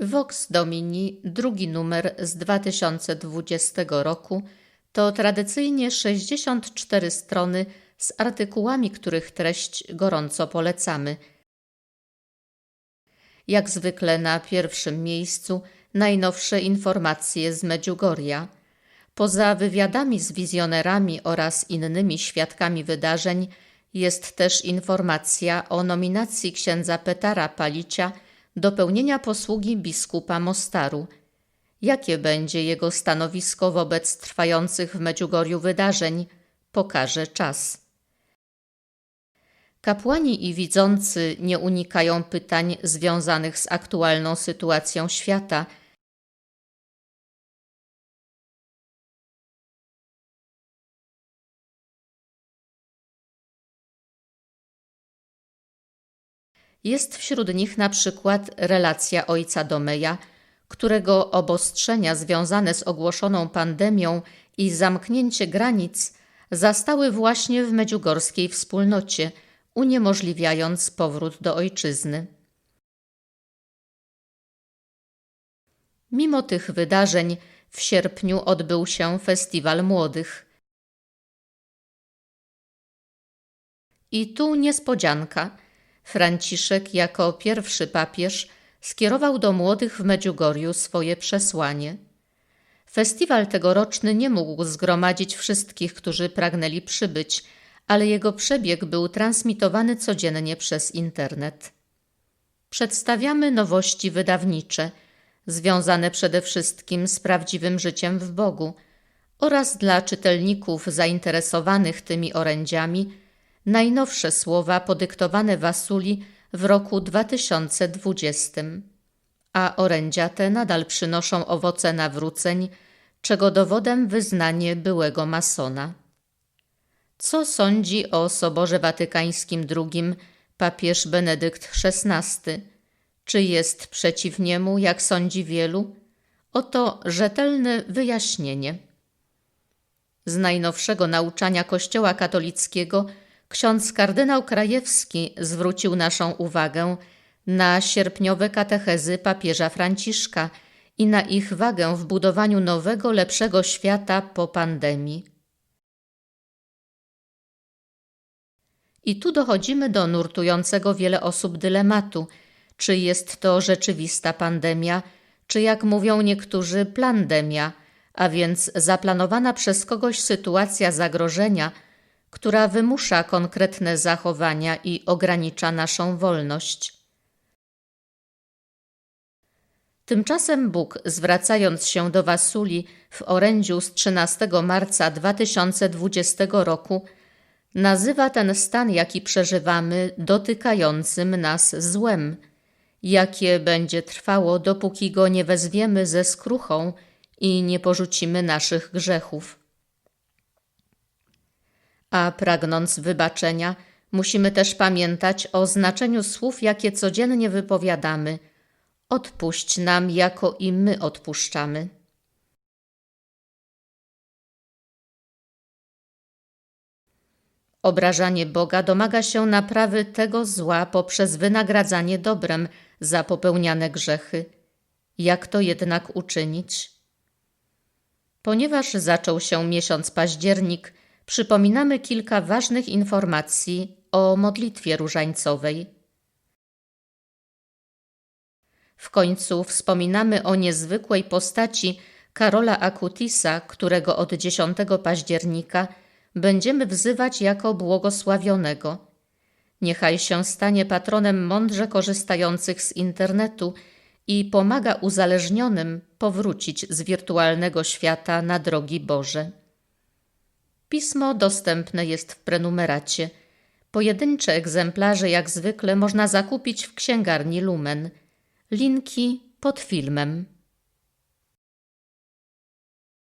Vox Domini, drugi numer z 2020 roku, to tradycyjnie 64 strony z artykułami, których treść gorąco polecamy. Jak zwykle na pierwszym miejscu najnowsze informacje z Medjugorja. Poza wywiadami z wizjonerami oraz innymi świadkami wydarzeń jest też informacja o nominacji księdza Petara Palicia do pełnienia posługi biskupa Mostaru. Jakie będzie jego stanowisko wobec trwających w Medjugorju wydarzeń, pokaże czas. Kapłani i widzący nie unikają pytań związanych z aktualną sytuacją świata – Jest wśród nich na przykład relacja ojca Domeja, którego obostrzenia związane z ogłoszoną pandemią i zamknięcie granic zastały właśnie w medziugorskiej wspólnocie, uniemożliwiając powrót do ojczyzny. Mimo tych wydarzeń w sierpniu odbył się Festiwal Młodych. I tu niespodzianka – Franciszek jako pierwszy papież skierował do młodych w Medjugorju swoje przesłanie. Festiwal tegoroczny nie mógł zgromadzić wszystkich, którzy pragnęli przybyć, ale jego przebieg był transmitowany codziennie przez internet. Przedstawiamy nowości wydawnicze, związane przede wszystkim z prawdziwym życiem w Bogu oraz dla czytelników zainteresowanych tymi orędziami najnowsze słowa podyktowane Wasuli w roku 2020, a orędzia te nadal przynoszą owoce nawróceń, czego dowodem wyznanie byłego masona. Co sądzi o Soborze Watykańskim II papież Benedykt XVI? Czy jest przeciw niemu, jak sądzi wielu? Oto rzetelne wyjaśnienie. Z najnowszego nauczania Kościoła katolickiego – ksiądz kardynał Krajewski zwrócił naszą uwagę na sierpniowe katechezy papieża Franciszka i na ich wagę w budowaniu nowego, lepszego świata po pandemii. I tu dochodzimy do nurtującego wiele osób dylematu, czy jest to rzeczywista pandemia, czy jak mówią niektórzy, plandemia, a więc zaplanowana przez kogoś sytuacja zagrożenia – która wymusza konkretne zachowania i ogranicza naszą wolność. Tymczasem Bóg, zwracając się do Wasuli w orędziu z 13 marca 2020 roku, nazywa ten stan, jaki przeżywamy, dotykającym nas złem, jakie będzie trwało, dopóki go nie wezwiemy ze skruchą i nie porzucimy naszych grzechów a pragnąc wybaczenia, musimy też pamiętać o znaczeniu słów, jakie codziennie wypowiadamy. Odpuść nam, jako i my odpuszczamy. Obrażanie Boga domaga się naprawy tego zła poprzez wynagradzanie dobrem za popełniane grzechy. Jak to jednak uczynić? Ponieważ zaczął się miesiąc październik, przypominamy kilka ważnych informacji o modlitwie różańcowej. W końcu wspominamy o niezwykłej postaci Karola Akutisa, którego od 10 października będziemy wzywać jako błogosławionego. Niechaj się stanie patronem mądrze korzystających z internetu i pomaga uzależnionym powrócić z wirtualnego świata na drogi Boże. Pismo dostępne jest w prenumeracie. Pojedyncze egzemplarze jak zwykle można zakupić w księgarni Lumen. Linki pod filmem.